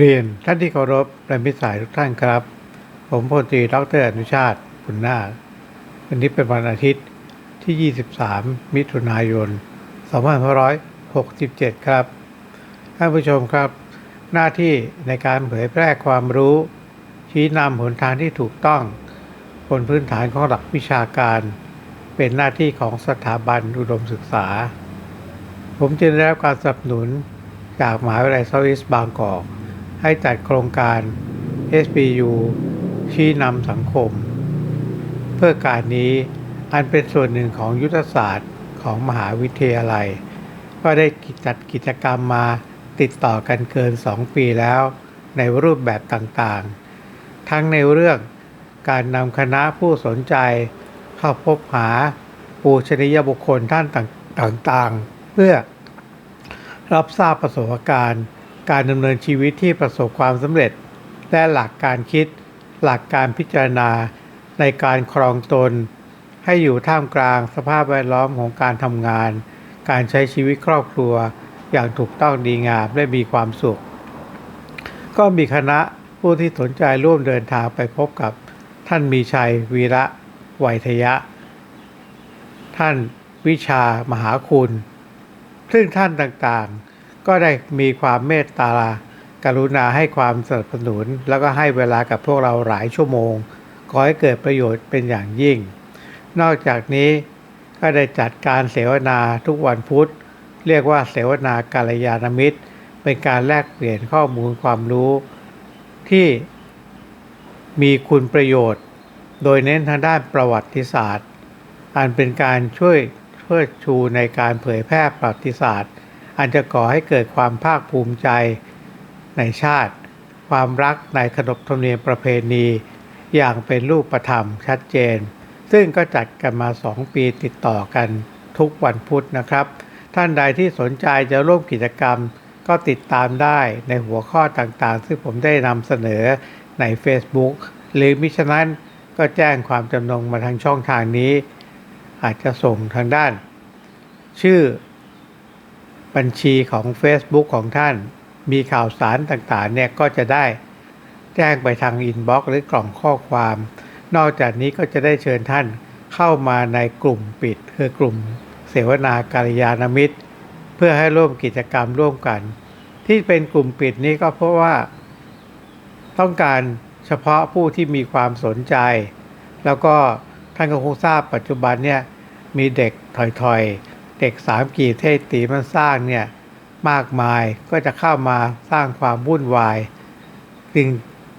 เรียนท่านที่เคารพและมิตรสายทุกท่านครับ ผมพลตรีดรอนุชาติบุญนาควันนี้เป็นวันอาทิตย์ที่ 23 มิถุนายน 2567 ครับ ท่านผู้ชมครับ หน้าที่ในการเผยแพร่ความรู้ ชี้นำหนทางที่ถูกต้อง บนพื้นฐานของหลักวิชาการ เป็นหน้าที่ของสถาบันอุดมศึกษา ผมจึงได้รับการสนับสนุนจากมหาวิทยาลัยเซาท์อีสบางกอก ให้จัดโครงการ SBU ชี้นำสังคม เพื่อการนี้อันเป็นส่วนหนึ่งของยุทธศาสตร์ของมหาวิทยาลัย ก็ได้จัดกิจกรรมมาติดต่อกันเกิน 2 ปีแล้ว ในรูปแบบต่างๆ ทั้งในเรื่องการนำคณะผู้สนใจ เข้าพบหาปูชนียบุคคลท่านต่างๆ เพื่อรับทราบประสบการณ์ การดำเนินชีวิตที่ประสบความสำเร็จ และหลักการคิด หลักการพิจารณาในการครองตน ให้อยู่ท่ามกลางสภาพแวดล้อมของการทำงาน การใช้ชีวิตครอบครัว อย่างถูกต้องดีงามและมีความสุข ก็มีคณะผู้ที่สนใจร่วมเดินทางไปพบกับ ท่านมีชัย วีระไวยทยะ ท่านวิชามหาคุณ ซึ่งท่านต่างๆ ก็ได้มีความเมตตา กรุณาให้ความสนับสนุน แล้วก็ให้เวลากับพวกเราหลายชั่วโมงขอให้เกิดประโยชน์เป็นอย่างยิ่ง นอกจากนี้ก็ได้จัดการเสวนาทุกวันพุธ เรียกว่าเสวนาการยานมิตร เป็นการแลกเปลี่ยนข้อมูลความรู้ ที่มีคุณประโยชน์ โดยเน้นทางด้านประวัติศาสตร์ อันเป็นการช่วยเพื่อชูในการเผยแพร่ประวัติศาสตร์ อันจะก่อให้เกิดความภาคภูมิใจในชาติ ความรักในขนบธรรมเนียมประเพณี อย่างเป็นรูปธรรมชัดเจน ซึ่งก็จัดกันมา 2 ปีติดต่อกันทุกวันพุธนะครับ ท่านใดที่สนใจจะร่วมกิจกรรม ก็ติดตามได้ในหัวข้อต่างๆ ซึ่งผมได้นำเสนอใน Facebook หรือมิฉะนั้นก็แจ้งความจำนงมาทางช่องทางนี้ อาจจะส่งทางด้าน ชื่อ บัญชีของ Facebook ของท่าน มีข่าวสารต่างๆเนี่ยก็จะได้แจ้งไปทางอินบ็อกซ์หรือกล่องข้อความ นอกจากนี้ก็จะได้เชิญท่านเข้ามาในกลุ่มปิด คือกลุ่มเสวนาการยานมิตร เพื่อให้ร่วมกิจกรรมร่วมกัน ที่เป็นกลุ่มปิดนี้ก็เพราะว่า ต้องการเฉพาะผู้ที่มีความสนใจ แล้วก็ท่านก็คงทราบปัจจุบันเนี่ยมีเด็กถอยๆ เด็กสามกีเทศตีมันสร้างเนี่ยมากมายก็จะเข้ามาสร้างความวุ่นวาย จึง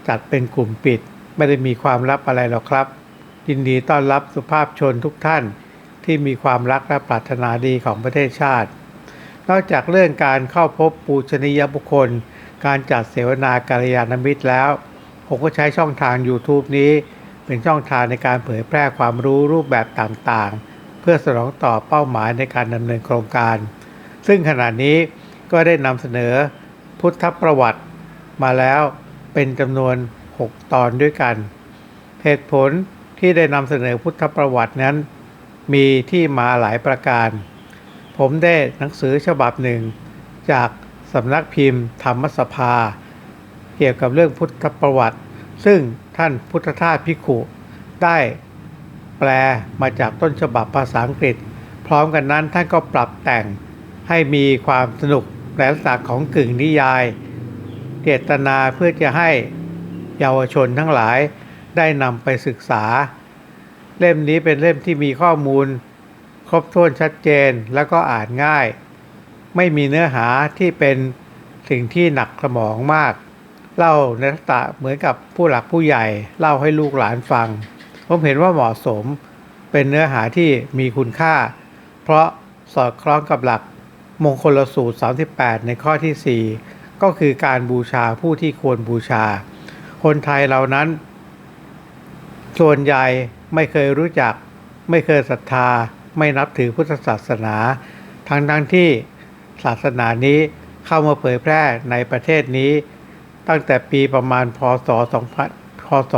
จัดเป็นกลุ่มปิด ไม่ได้มีความลับอะไรหรอกครับ ยินดีต้อนรับสุภาพชนทุกท่านที่มีความรักและปรารถนาดีของประเทศชาติ นอกจากเรื่องการเข้าพบปูชนียบุคคล การจัดเสวนาการยานมิตรแล้ว ผมก็ใช้ช่องทาง YouTube นี้ เป็นช่องทางในการเผยแพร่ความรู้รูปแบบต่างๆ เพื่อสนองต่อเป้าหมายในการดำเนินโครงการ ซึ่งขณะนี้ก็ได้นำเสนอพุทธประวัติมาแล้วเป็นจำนวน 6 ตอนด้วยกัน เหตุผลที่ได้นำเสนอพุทธประวัตินั้น มีที่มาหลายประการ ผมได้หนังสือฉบับหนึ่ง จากสำนักพิมพ์ ธรรมสภา เกี่ยวกับเรื่องพุทธประวัติ ซึ่งท่านพุทธทาสพิขุได้ ลมาจากต้นฉบับภาษาอังกฤษ พร้อมกันนั้นท่านก็ปรับแต่งให้มีความสนุกในลักษณะของกึ่งนิยาย เจตนาเพื่อจะให้เยาวชนทั้งหลายได้นำไปศึกษา เล่มนี้เป็นเล่มที่มีข้อมูล ครบถ้วนชัดเจนแล้วก็อ่านง่าย ไม่มีเนื้อหาที่เป็นสิ่งที่หนักสมองมาก เล่าในลักษณะเหมือนกับผู้หลักผู้ใหญ่ เล่าให้ลูกหลานฟัง ผมเห็นว่าเหมาะสมเป็นเนื้อหาที่มีคุณค่า เพราะสอดคล้องกับหลักมงคลสูตร 38 ในข้อที่ 4 ก็คือการบูชาผู้ที่ควรบูชา คนไทยเหล่านั้น ส่วนใหญ่ไม่เคยรู้จัก ไม่เคยศรัทธา ไม่นับถือพุทธศาสนา ทั้งทั้งที่ศาสนานี้เข้ามาเผยแพร่ในประเทศนี้ ตั้งแต่ปีประมาณพศ 2 0 0พศ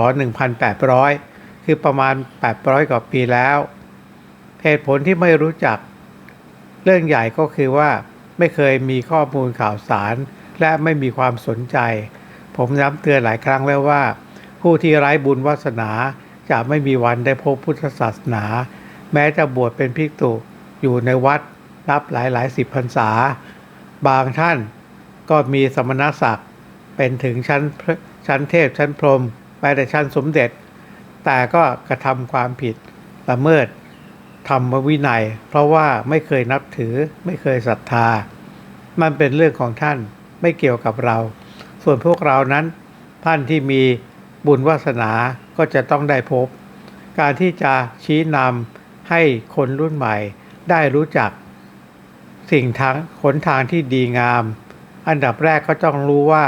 1800 คือประมาณ 800 กว่าปีแล้ว เหตุผลที่ไม่รู้จัก เรื่องใหญ่ก็คือว่าไม่เคยมีข้อมูลข่าวสาร และไม่มีความสนใจ ผมย้ำเตือนหลายครั้งแล้วว่า ผู้ที่ไร้บุญวาสนาจะไม่มีวันได้พบพุทธศาสนา แม้จะบวชเป็นภิกษุอยู่ในวัดนับหลายหลายสิบพรรษา บางท่านก็มีสมณศักดิ์เป็นถึงชั้นชั้นเทพชั้นพรหมไปแต่ชั้นสมเด็จ แต่ก็กระทำความผิดละเมิดธรรมวินัย เพราะว่าไม่เคยนับถือไม่เคยศรัทธา มันเป็นเรื่องของท่านไม่เกี่ยวกับเรา ส่วนพวกเรานั้น ท่านที่มีบุญวาสนาก็จะต้องได้พบ การที่จะชี้นำให้คนรุ่นใหม่ได้รู้จัก สิ่งทางหนทางที่ดีงาม อันดับแรกก็ต้องรู้ว่า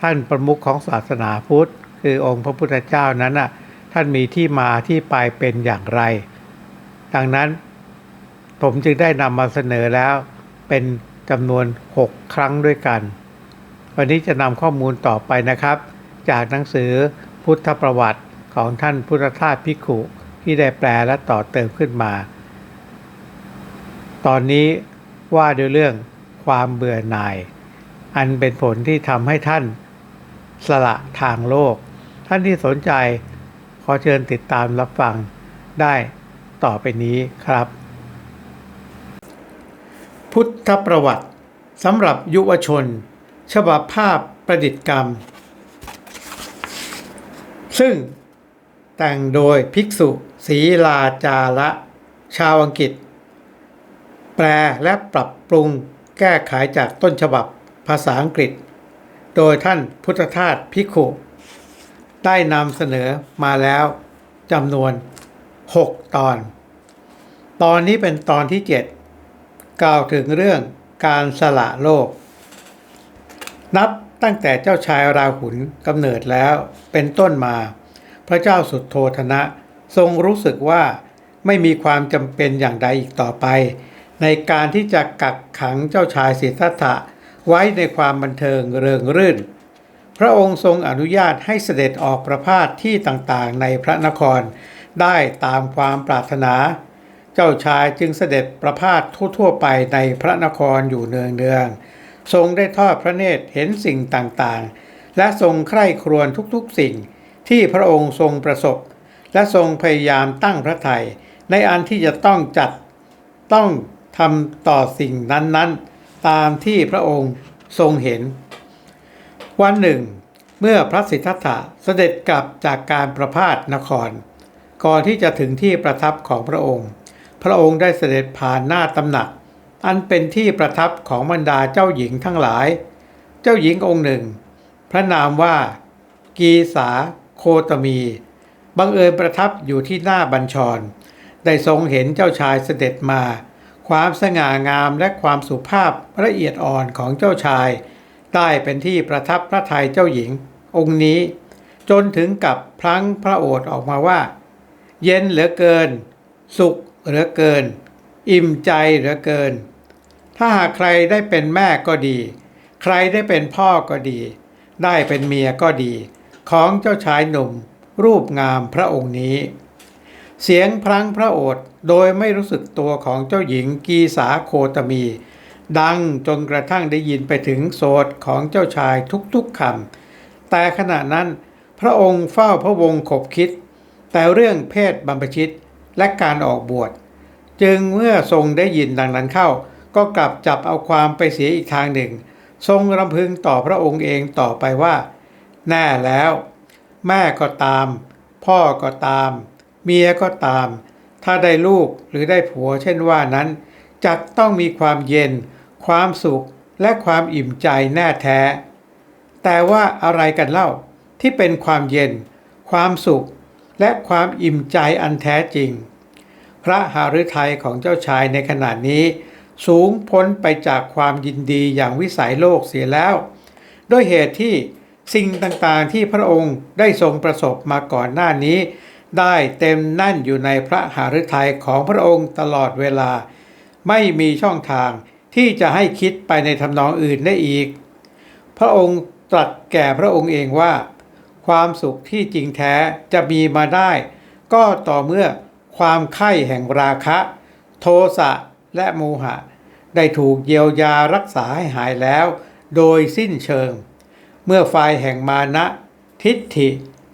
ท่านประมุขของศาสนาพุทธ คือองค์พระพุทธเจ้านั้นน่ะ ท่านมีที่มาที่ไปเป็นอย่างไร ดังนั้นผมจึงได้นำมาเสนอแล้วเป็นจำนวน 6 ครั้งด้วยกัน วันนี้จะนำข้อมูลต่อไปนะครับ จากหนังสือพุทธประวัติของท่านพุทธทาสพิขุที่ได้แปลและต่อเติมขึ้นมา ตอนนี้ว่าด้วยเรื่องความเบื่อหน่าย อันเป็นผลที่ทำให้ท่านสละทางโลก ท่านที่สนใจ อเชิญติดตามรับฟังได้ต่อไปนี้ครับ พุทธประวัติสำหรับยุวชน ฉบับภาพประดิษฐ์กรรม ซึ่งแต่งโดยภิกษุศรีลาจาระ ชาวอังกฤษ แปลและปรับปรุงแก้ไขจากต้นฉบับภาษาอังกฤษ โดยท่านพุทธทาสพิกขุ ได้นำเสนอมาแล้วจำนวน 6 ตอน ตอนนี้เป็นตอนที่ 7 กล่าวถึงเรื่องการสละโลก นับตั้งแต่เจ้าชายราหุลกำเนิดแล้วเป็นต้นมา พระเจ้าสุดโทธนะทรงรู้สึกว่าไม่มีความจำเป็นอย่างใดอีกต่อไป ในการที่จะกักขังเจ้าชายสิทธัตถะไว้ในความบันเทิงเริงรื่น พระองค์ทรงอนุญาตให้เสด็จออกประพาสที่ต่างๆในพระนคร ได้ตามความปรารถนา เจ้าชายจึงเสด็จประพาสทั่วๆไปในพระนครอยู่เนืองๆทรงได้ทอดพระเนตรเห็นสิ่งต่างๆ และทรงใคร่ครวญทุกๆสิ่งที่พระองค์ทรงประสบ และทรงพยายามตั้งพระทัยในอันที่จะต้องจัดต้องทำต่อสิ่งนั้นๆ ตามที่พระองค์ทรงเห็น วันหนึ่ง เมื่อพระสิทธัตถะเสด็จกลับจากการประพาสนคร ก่อนที่จะถึงที่ประทับของพระองค์ พระองค์ได้เสด็จผ่านหน้าตำหนัก อันเป็นที่ประทับของบรรดาเจ้าหญิงทั้งหลาย เจ้าหญิงองค์หนึ่ง พระนามว่า กีสาโคตมี บังเอิญประทับอยู่ที่หน้าบัญชร ได้ทรงเห็นเจ้าชายเสด็จมา ความสง่างามและความสุภาพละเอียดอ่อนของเจ้าชาย ได้เป็นที่ประทับพระทัยเจ้าหญิง องค์นี้ จนถึงกับพลั้งพระโอษฐ์ออกมาว่า เย็นเหลือเกิน สุขเหลือเกิน อิ่มใจเหลือเกิน ถ้าหากใครได้เป็นแม่ก็ดี ใครได้เป็นพ่อก็ดี ได้เป็นเมียก็ดี ของเจ้าชายหนุ่ม รูปงามพระองค์นี้ เสียงพลังพระโอษฐ์โดยไม่รู้สึกตัวของเจ้าหญิงกีสาโคตมี ดังจนกระทั่งได้ยินไปถึงโสดของเจ้าชายทุกๆคำแต่ขณะนั้นพระองค์เฝ้าพระวงศ์ขบคิด แต่เรื่องเพศบรรพชิตและการออกบวช จึงเมื่อทรงได้ยินดังนั้นเข้า ก็กลับจับเอาความไปเสียอีกทางหนึ่ง ทรงรำพึงต่อพระองค์เองต่อไปว่า แน่แล้ว แม่ก็ตาม พ่อก็ตาม เมียก็ตาม ถ้าได้ลูกหรือได้ผัวเช่นว่านั้นจักต้องมีความเย็น ความสุขและความอิ่มใจแน่แท้ แต่ว่าอะไรกันเล่าที่เป็นความเย็น ความสุข และความอิ่มใจอันแท้จริง พระหฤทัยของเจ้าชายในขณะนี้ สูงพ้นไปจากความยินดีอย่างวิสัยโลกเสียแล้ว ด้วยเหตุที่สิ่งต่างๆที่พระองค์ได้ทรงประสบมาก่อนหน้านี้ ได้เต็มแน่นอยู่ในพระหฤทัยของพระองค์ตลอดเวลา ไม่มีช่องทาง ที่จะให้คิดไปในทำนองอื่นได้อีก พระองค์ตรัสแก่พระองค์เองว่า ความสุขที่จริงแท้จะมีมาได้ ก็ต่อเมื่อความไข้แห่งราคะ โทสะและโมหะ ได้ถูกเยียวยารักษาให้หายแล้ว โดยสิ้นเชิง เมื่อไฟแห่งมานะ ทิฏฐิ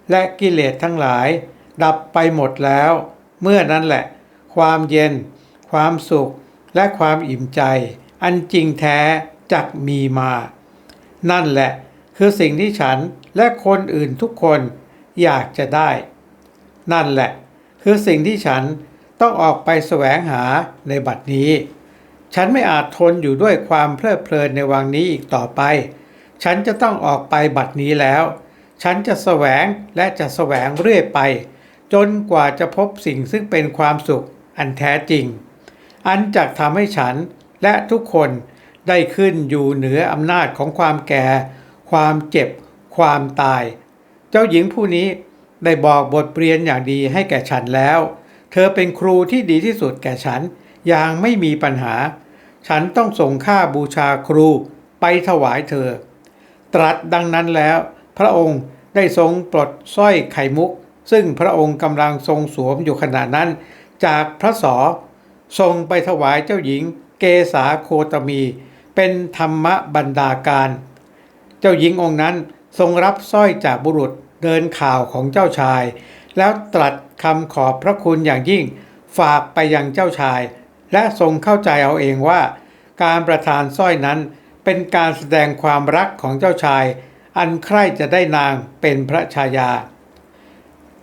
และกิเลสทั้งหลาย ดับไปหมดแล้ว เมื่อนั้นแหละ ความเย็น ความสุขและความอิ่มใจ อันจริงแท้จักมีมา นั่นแหละคือสิ่งที่ฉันและคนอื่นทุกคนอยากจะได้ นั่นแหละคือสิ่งที่ฉันต้องออกไปแสวงหาในบัดนี้ ฉันไม่อาจทนอยู่ด้วยความเพลิดเพลินในวังนี้อีกต่อไป ฉันจะต้องออกไปบัดนี้แล้ว ฉันจะแสวงและจะแสวงเรื่อยไป จนกว่าจะพบสิ่งซึ่งเป็นความสุขอันแท้จริง อันจักทำให้ฉัน และทุกคนได้ขึ้นอยู่เหนืออำนาจของความแก่ ความเจ็บ ความตาย เจ้าหญิงผู้นี้ได้บอกบทเรียนอย่างดีให้แก่ฉันแล้ว เธอเป็นครูที่ดีที่สุดแก่ฉันอย่างไม่มีปัญหา ฉันต้องส่งค่าบูชาครูไปถวายเธอ ตรัสดังนั้นแล้ว พระองค์ได้ทรงปลดสร้อยไข่มุก ซึ่งพระองค์กำลังทรงสวมอยู่ขณะนั้น จากพระสอทรงไปถวายเจ้าหญิง เกษาโคตมี เป็นธรรมบันดาการ เจ้าหญิงองค์นั้นทรงรับสร้อยจากบุรุษเดินข่าวของเจ้าชาย แล้วตรัสคำขอบพระคุณอย่างยิ่งฝากไปยังเจ้าชาย และทรงเข้าใจเอาเองว่า การประทานสร้อยนั้นเป็นการแสดงความรักของเจ้าชาย อันใคร่จะได้นางเป็นพระชายา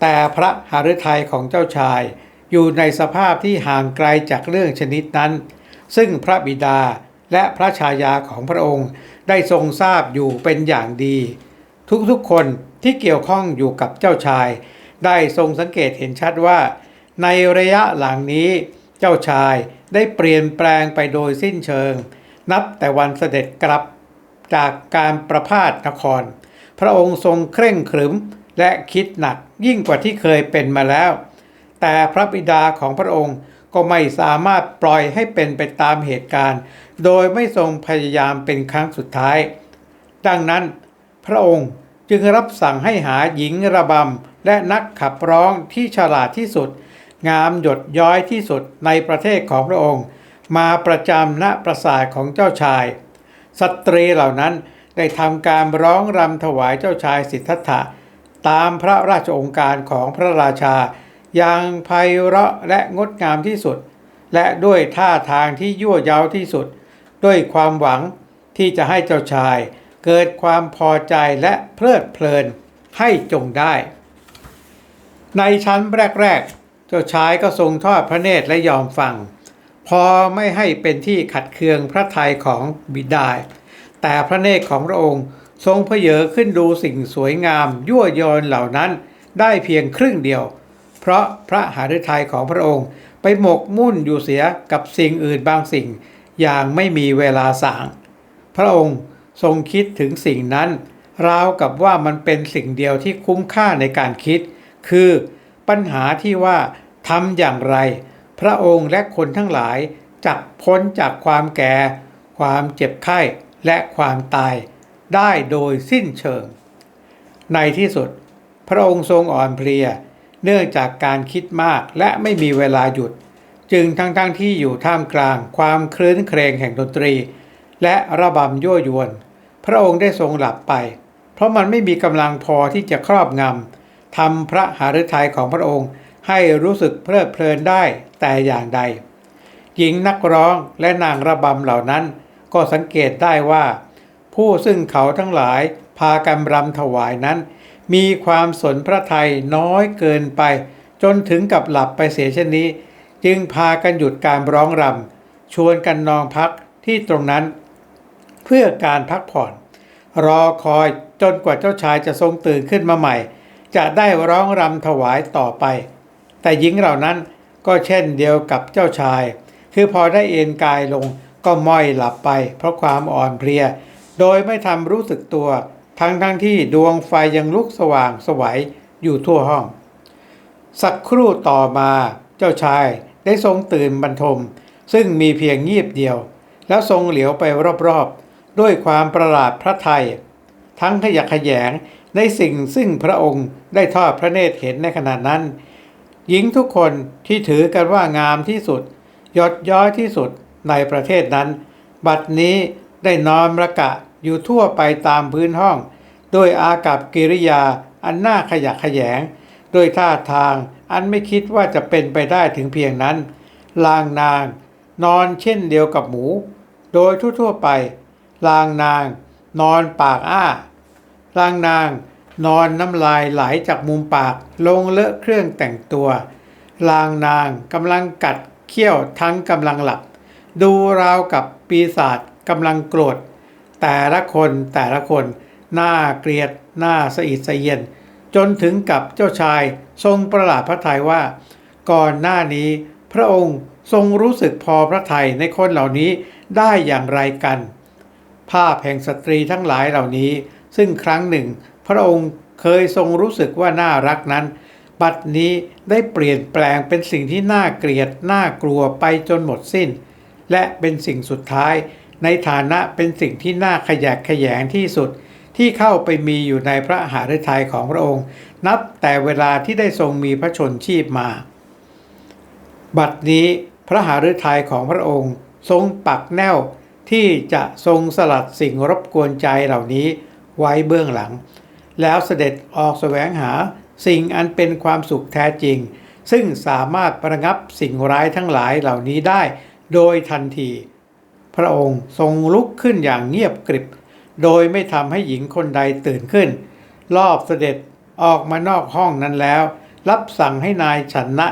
แต่พระหฤทัยของเจ้าชายอยู่ในสภาพที่ห่างไกลจากเรื่องชนิดนั้น ซึ่งพระบิดาและพระชายาของพระองค์ได้ทรงทราบอยู่เป็นอย่างดี ทุกๆคนที่เกี่ยวข้องอยู่กับเจ้าชาย ได้ทรงสังเกตเห็นชัดว่า ในระยะหลังนี้เจ้าชายได้เปลี่ยนแปลงไปโดยสิ้นเชิง นับแต่วันเสด็จกลับจากการประพาสนคร พระองค์ทรงเคร่งขรึมและคิดหนักยิ่งกว่าที่เคยเป็นมาแล้ว แต่พระบิดาของพระองค์ ก็ไม่สามารถปล่อยให้เป็นไปตามเหตุการณ์ โดยไม่ทรงพยายามเป็นครั้งสุดท้าย ดังนั้นพระองค์จึงรับสั่งให้หาหญิงระบำและนักขับร้องที่ฉลาดที่สุด งามหยดย้อยที่สุดในประเทศของพระองค์ มาประจำณปราสาทของเจ้าชาย สตรีเหล่านั้นได้ทำการร้องรำถวายเจ้าชายสิทธัตถะตามพระราชองค์การของพระราชา อย่างไพเราะและงดงามที่สุด และด้วยท่าทางที่ยั่วย้าที่สุด ด้วยความหวังที่จะให้เจ้าชาย เกิดความพอใจและเพลิดเพลินให้จงได้ ในชั้นแรกๆ เจ้าชายก็ทรงทอดพระเนตรและยอมฟัง พอไม่ให้เป็นที่ขัดเคืองพระทัยของบิดาแต่พระเนตรของพระองค์ทรงเพเยอขึ้นดูสิ่งสวยงามยั่วยวนเหล่านั้นได้เพียงครึ่งเดียว เพราะพระหฤทัยของพระองค์ ไปหมกมุ่นอยู่เสียกับสิ่งอื่นบางสิ่ง อย่างไม่มีเวลาสาง พระองค์ทรงคิดถึงสิ่งนั้น ราวกับว่ามันเป็นสิ่งเดียวที่คุ้มค่าในการคิด คือปัญหาที่ว่าทำอย่างไร พระองค์และคนทั้งหลายจักพ้นจากความแก่ ความเจ็บไข้และความตาย ได้โดยสิ้นเชิง ในที่สุด พระองค์ทรงอ่อนเพลีย เนื่องจากการคิดมากและไม่มีเวลาหยุด จึงทั้งๆทที่อยู่ท่ามกลางความคลื้นเครงแห่งดนตรี และระบำยั่วยวน พระองค์ได้ทรงหลับไป เพราะมันไม่มีกำลังพอที่จะครอบงำทำพระหฤทัยของพระองค์ให้รู้สึกเพลิดเพลินได้แต่อย่างใด หญิงนักร้องและนางระบำเหล่านั้น ก็สังเกตได้ว่า ผู้ซึ่งเขาทั้งหลายพากันรำถวายนั้น มีความสนพระไทยน้อยเกินไป จนถึงกับหลับไปเสียเช่นนี้ จึงพากันหยุดการร้องรำชวนกันนอนพักที่ตรงนั้น เพื่อการพักผ่อน รอคอยจนกว่าเจ้าชายจะทรงตื่นขึ้นมาใหม่ จะได้ร้องรำถวายต่อไป แต่หญิงเหล่านั้นก็เช่นเดียวกับเจ้าชาย คือพอได้เอนกายลงก็ม้อยหลับไป เพราะความอ่อนเพลีย โดยไม่ทำรู้สึกตัว ทั้งทั้งที่ดวงไฟยังลุกสว่างสวัยอยู่ทั่วห้อง สักครู่ต่อมาเจ้าชายได้ทรงตื่นบรรทม ซึ่งมีเพียงเงียบเดียว แล้วทรงเหลียวไปรอบๆ ด้วยความประหลาดพระไทย ทั้งขยักขยงในสิ่งซึ่งพระองค์ได้ทอดพระเนตรเห็นในขณะนั้น หญิงทุกคนที่ถือกันว่างามที่สุด ยอดย้อยที่สุดในประเทศนั้น บัดนี้ได้นอนระกะ อยู่ทั่วไปตามพื้นห้องด้วยอากับกิริยาอันน่าขยะแขยงด้วยท่าทางอันไม่คิดว่าจะเป็นไปได้ถึงเพียงนั้น ลางนาง นอนเช่นเดียวกับหมู โดยทั่วๆไป ลางนาง นอนปากอ้า ลางนาง นอนน้ำลายไหลจากมุมปากลงเลอะเครื่องแต่งตัว ลางนางกำลังกัดเขี้ยวทั้งกำลังหลับ ดูราวกับปีศาจกำลังโกรธ แต่ละคนแต่ละคนน่าเกลียดน่าสะอิดสะเอียน จนถึงกับเจ้าชายทรงประหลาดพระทัยว่า ก่อนหน้านี้พระองค์ทรงรู้สึกพอพระทัยในคนเหล่านี้ได้อย่างไรกัน ภาพแห่งสตรีทั้งหลายเหล่านี้ ซึ่งครั้งหนึ่ง พระองค์เคยทรงรู้สึกว่าน่ารักนั้น บัดนี้ได้เปลี่ยนแปลงเป็นสิ่งที่น่าเกลียดน่ากลัวไปจนหมดสิ้น และเป็นสิ่งสุดท้าย ในฐานะเป็นสิ่งที่น่าขยะแขยงที่สุดที่เข้าไปมีอยู่ในพระหฤทัยของพระองค์ นับแต่เวลาที่ได้ทรงมีพระชนชีพมา บัดนี้พระหฤทัยของพระองค์ทรงปักแนวที่จะทรงสลัดสิ่งรบกวนใจเหล่านี้ไว้เบื้องหลัง แล้วเสด็จออกแสวงหาสิ่งอันเป็นความสุขแท้จริง ซึ่งสามารถประงับสิ่งร้ายทั้งหลายเหล่านี้ได้โดยทันที พระองค์ทรงลุกขึ้นอย่างเงียบกริบ โดยไม่ทำให้หญิงคนใดตื่นขึ้น รอบเสด็จออกมานอกห้องนั้นแล้ว รับสั่งให้นายฉันนะ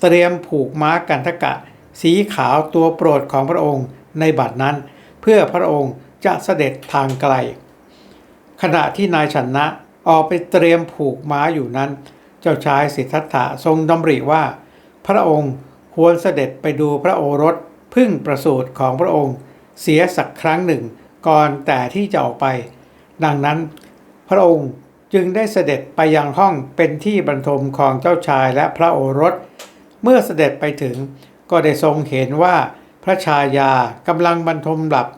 เตรียมผูกม้ากันทกะ สีขาวตัวโปรดของพระองค์ในบัดนั้น เพื่อพระองค์จะเสด็จทางไกล ขณะที่นายชนะออกไปเตรียมผูกม้าอยู่นั้น เจ้าชายสิทธัตถะทรงดำริว่า พระองค์ควรเสด็จไปดูพระโอรส พึ่งประสูติของพระองค์ เสียสักครั้งหนึ่ง ก่อนแต่ที่จะออกไป ดังนั้น พระองค์จึงได้เสด็จไปยังห้องเป็นที่บรรทมของเจ้าชายและพระโอรส เมื่อเสด็จไปถึงก็ได้ทรงเห็นว่าพระชายากำลังบรรทมหลับ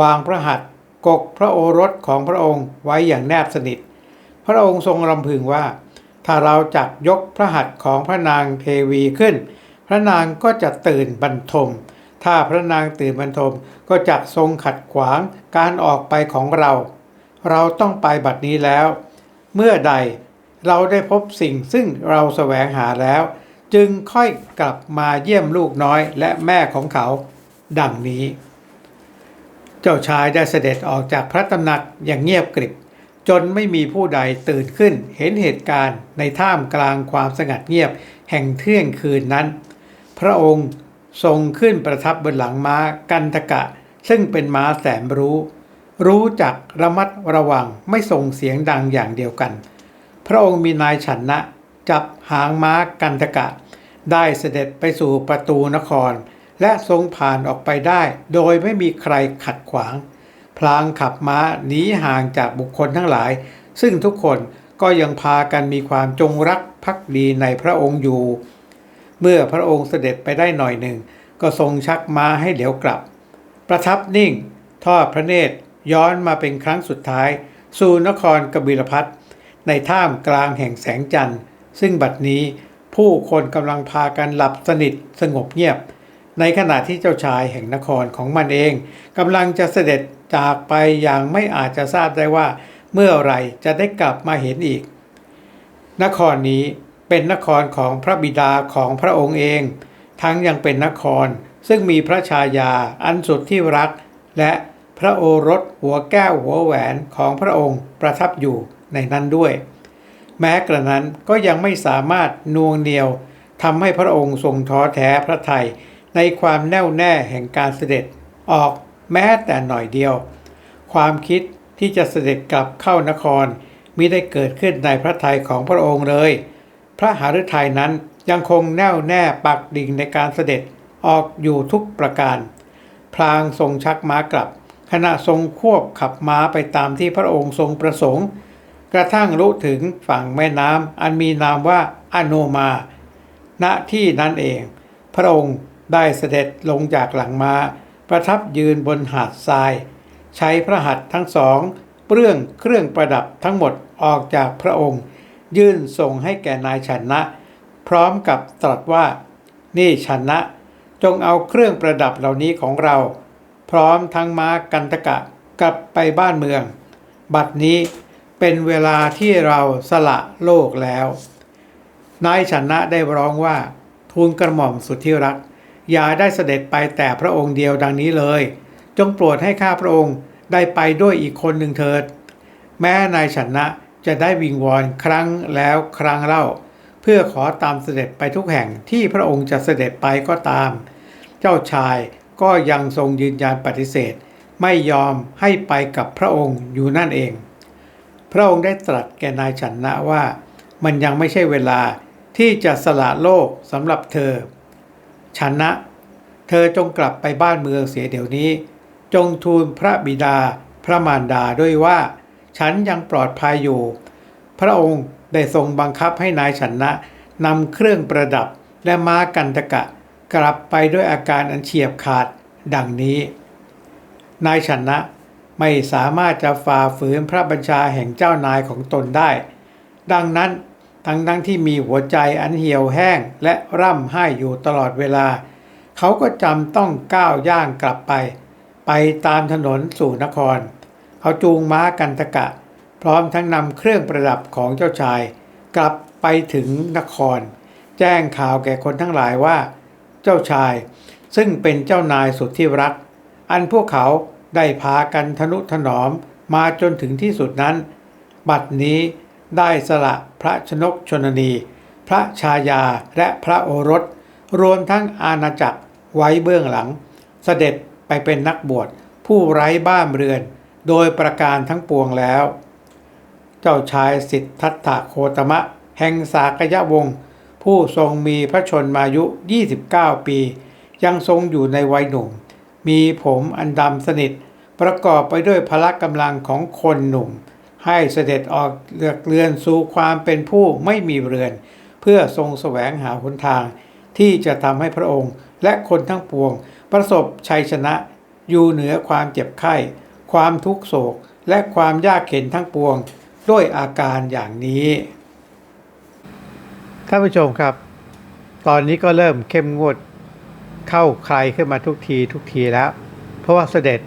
วางพระหัตถ์กกพระโอรสของพระองค์ไว้อย่างแนบสนิท พระองค์ทรงรำพึงว่า ถ้าเราจักยกพระหัตถ์ของพระนางเทวีขึ้น พระนางก็จะตื่นบรรทม ถ้าพระนางตื่นบรรทมก็จักทรงขัดขวางการออกไปของเรา เราต้องไปบัดนี้แล้ว เมื่อใดเราได้พบสิ่งซึ่งเราแสวงหาแล้ว จึงค่อยกลับมาเยี่ยมลูกน้อยและแม่ของเขา ดังนี้ เจ้าชายได้เสด็จออกจากพระตำหนักอย่างเงียบกริบ จนไม่มีผู้ใดตื่นขึ้นเห็นเหตุการณ์ในท่ามกลางความสงัดเงียบแห่งเที่ยงคืนนั้น พระองค์ ทรงขึ้นประทับบนหลังม้ากันทกะ ซึ่งเป็นม้าแสนรู้ รู้จักระมัดระวังไม่ส่งเสียงดังอย่างเดียวกัน พระองค์มีนายฉันนะ จับหางม้ากันทกะ ได้เสด็จไปสู่ประตูนคร และทรงผ่านออกไปได้ โดยไม่มีใครขัดขวาง พลางขับม้าหนีห่างจากบุคคลทั้งหลาย ซึ่งทุกคนก็ยังพากันมีความจงรักภักดีในพระองค์อยู่ เมื่อพระองค์เสด็จไปได้หน่อยหนึ่ง ก็ทรงชักม้าให้เหลียวกลับ ประทับนิ่ง ทอดพระเนตรย้อนมาเป็นครั้งสุดท้าย สู่นครกบิลพัทในท่ามกลางแห่งแสงจันทร์ ซึ่งบัดนี้ผู้คนกำลังพากันหลับสนิทสงบเงียบ ในขณะที่เจ้าชายแห่งนครของมันเองกำลังจะเสด็จจากไปอย่างไม่อาจจะทราบได้ว่า เมื่อไรจะได้กลับมาเห็นอีก นครนี้ เป็นนครของพระบิดาของพระองค์เอง ทั้งยังเป็นนครซึ่งมีพระชายาอันสุดที่รัก และพระโอรสหัวแก้วหัวแหวนของพระองค์ประทับอยู่ในนั้นด้วย แม้กระนั้นก็ยังไม่สามารถนวงเหนียวทำให้พระองค์ทรงท้อแท้พระทัยในความแน่วแน่แห่งการเสด็จออกแม้แต่หน่อยเดียว ความคิดที่จะเสด็จกลับเข้านครมิได้เกิดขึ้นในพระทัยของพระองค์เลย พระหฤทัยนั้นยังคงแน่วแน่ปักดิ่งในการเสด็จออกอยู่ทุกประการ พลางทรงชักม้ากลับ ขณะทรงควบขับม้าไปตามที่พระองค์ทรงประสงค์ กระทั่งรู้ถึงฝั่งแม่น้ำอันมีนามว่าอโนมา ณที่นั้นเอง พระองค์ได้เสด็จลงจากหลังมา้า ประทับยืนบนหาดทราย ใช้พระหัตถ์ทั้งสองเปลื้องเครื่องประดับทั้งหมดออกจากพระองค์ ยื่นส่งให้แก่นายชนนะ พร้อมกับตรัสว่า นี่ชนนะ จงเอาเครื่องประดับเหล่านี้ของเรา พร้อมทั้งม้ากันตกะกลับไปบ้านเมือง บัดนี้เปเป็นเวลาที่เราสละโลกแล้ว นายชนะได้ร้องว่าทูลกระหม่อมสุดที่รัก อย่าได้เสด็จไปแต่พระองค์เดียวดังนี้เลย จงโปรดให้ข้าพระองค์ได้ไปด้วยอีกคนหนึ่งเถิด แม้นายชนะ จะได้วิงวอนครั้งแล้วครั้งเล่า เพื่อขอตามเสด็จไปทุกแห่งที่พระองค์จะเสด็จไปก็ตาม เจ้าชายก็ยังทรงยืนยันปฏิเสธ ไม่ยอมให้ไปกับพระองค์อยู่นั่นเอง พระองค์ได้ตรัสแก่นายฉันนะว่า มันยังไม่ใช่เวลาที่จะสละโลกสำหรับเธอ ฉันนะ เธอจงกลับไปบ้านเมืองเสียเดี๋ยวนี้ จงทูลพระบิดาพระมารดาด้วยว่า ฉันยังปลอดภัยอยู่ พระองค์ได้ทรงบังคับให้นายฉันนะนำเครื่องประดับและม้ากันตกะ กลับไปด้วยอาการอันเฉียบขาดดังนี้ นายชนะไม่สามารถจะฝ่าฝืนพระบัญชาแห่งเจ้านายของตนได้ ดังนั้นทั้งทั้งที่มีหัวใจอันเหี่ยวแห้งและร่ำไห้อยู่ตลอดเวลา เขาก็จำต้องก้าวย่างกลับไป ไปตามถนนสู่นคร เขาจูงม้ากันตกะ พร้อมทั้งนำเครื่องประดับของเจ้าชาย กลับไปถึงนคร แจ้งข่าวแก่คนทั้งหลายว่า เจ้าชายซึ่งเป็นเจ้านายสุดที่รัก อันพวกเขาได้พากันทนุถนอมมาจนถึงที่สุดนั้น บัดนี้ได้สละพระชนกชนนี พระชายาและพระโอรส รวมทั้งอาณาจักรไว้เบื้องหลัง เสด็จไปเป็นนักบวชผู้ไร้บ้านเรือน โดยประการทั้งปวงแล้ว เจ้าชายสิทธัตถะโคตมะ แห่งสากยะวงศ์ผู้ทรงมีพระชนมายุ 29 ปี ยังทรงอยู่ในวัยหนุ่ม มีผมอันดำสนิทประกอบไปด้วยพละกำลังของคนหนุ่ม ให้เสด็จออกเลือกเรือนสู่ความเป็นผู้ไม่มีเรือน เพื่อทรงแสวงหาหนทาง ที่จะทำให้พระองค์และคนทั้งปวง ประสบชัยชนะอยู่เหนือความเจ็บไข้ ความทุกโศกและความยากเข็นทั้งปวงด้วยอาการอย่างนี้ท่านผู้ชมครับ ตอนนี้ก็เริ่มเข้มงวดเข้าใครขึ้นมาทุกทีทุกทีแล้ว เพราะว่าเสด็จ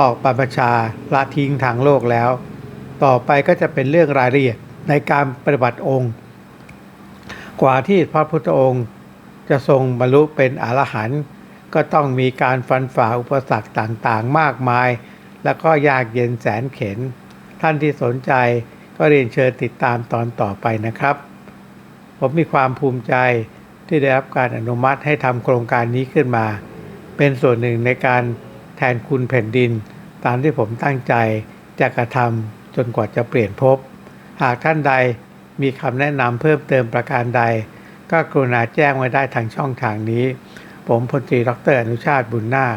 ออกปบัญชาละทิ้งทางโลกแล้ว ต่อไปก็จะเป็นเรื่องรายละเอียดในการปฏิบัติองค์ กว่าที่พระพุทธองค์จะทรงบรรลุเป็นอรหันต์ก็ต้องมีการฟันฝ่าอุปสรรคต่างๆ มากมาย แล้วก็ยากเย็นแสนเข็น ท่านที่สนใจก็เรียนเชิญติดตามตอนต่อไปนะครับ ผมมีความภูมิใจที่ได้รับการอนุมัติให้ทำโครงการนี้ขึ้นมา เป็นส่วนหนึ่งในการแทนคุณแผ่นดิน ตามที่ผมตั้งใจจะกระทำจนกว่าจะเปลี่ยนภพหากท่านใดมีคำแนะนำเพิ่มเติมประการใด ก็กรุณาแจ้งไว้ได้ทางช่องทางนี้ ผมพลตรีดรอนุชาติบุญนาค